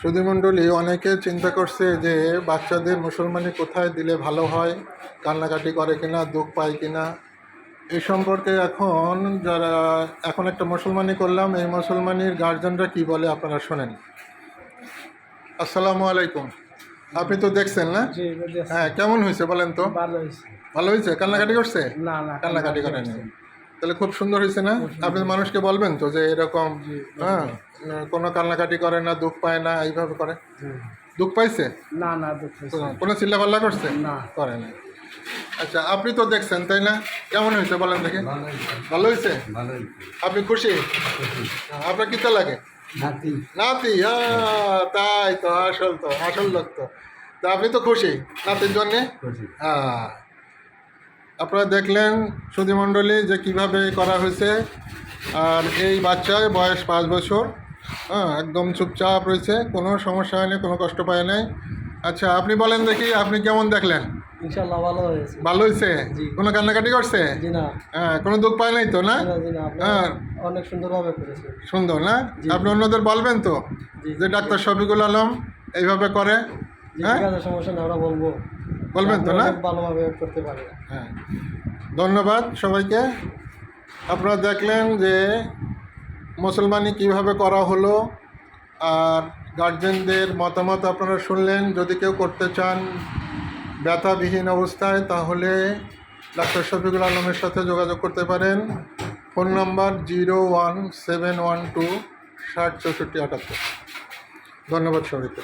সুধীমণ্ডলী অনেকে চিন্তা করছে যে বাচ্চাদের মুসলমানি কোথায় দিলে ভালো হয় কান্নাকাটি করে কিনা দুঃখ পায় কিনা। এই সম্পর্কে এখন যারা এখন একটা মুসলমানি করলাম এই মুসলমানির গার্জেনরা কি বলে আপনারা শোনেন। আসসালামু আলাইকুম। আপনি তো দেখছেন না? হ্যাঁ কেমন হয়েছে বলেন তো? ভালো হয়েছে। ভালো হয়েছে? কান্নাকাটি করছে? না না কান্নাকাটি করেনি তাহলে খুব সুন্দর হয়েছে না? আপনি মানুষকে বলবেন তো যে এরকম হ্যাঁ কোনো কান্নাকাটি করে না দুঃখ পায় না এইভাবে করে। দুঃখ পাইছে? না না। কোনো চিল্লাপাল্লা করছে? না। করে না আচ্ছা আপনি তো দেখছেন তাই না? কেমন হয়েছে বলেন দেখি। ভালো হয়েছে। আপনি খুশি? আপনার কিতা লাগে? নাতি। তাই তো আসল তো আসল লোক তো। তা আপনি তো খুশি নাতির জন্যে? হ্যাঁ আপনারা দেখলেন সুধীমণ্ডলী যে কীভাবে করা হয়েছে। আর এই বাচ্চার বয়স পাঁচ বছর। হ্যাঁ একদম চুপচাপ রয়েছে কোনো সমস্যা হয়নি কোনো কষ্ট পায় নাই। আচ্ছা আপনি বলেন দেখি আপনি কেমন দেখলেন? ইনশাল্লাহ ভালো হয়েছে। ভালো হয়েছে। কোনো কান্নাকাটি করছে? জি না। হ্যাঁ কোনো দুঃখ পায় নাই তো না? হ্যাঁ। অনেক সুন্দরভাবে করেছে। সুন্দর না। আপনি অন্যদের বলবেন তো? যে ডাক্তার শফিকুল আলম এইভাবে করে হ্যাঁ? সমস্যা না আমরা বলব। বলবেন তো না? ভালোভাবে করতে পারে হ্যাঁ। ধন্যবাদ সবাইকে। আপনারা দেখলেন যে মুসলমানি কীভাবে করা হলো আর গার্জেনদের মতামত আপনারা শুনলেন। যদি কেউ করতে চান ব্যথাবিহীন অবস্থায় তাহলে ডাক্তার শফিকুল আলমের সাথে যোগাযোগ করতে পারেন। Phone number zero one seven one two ষাট চৌষট্টি আটাত্তর। ধন্যবাদ সবাইকে।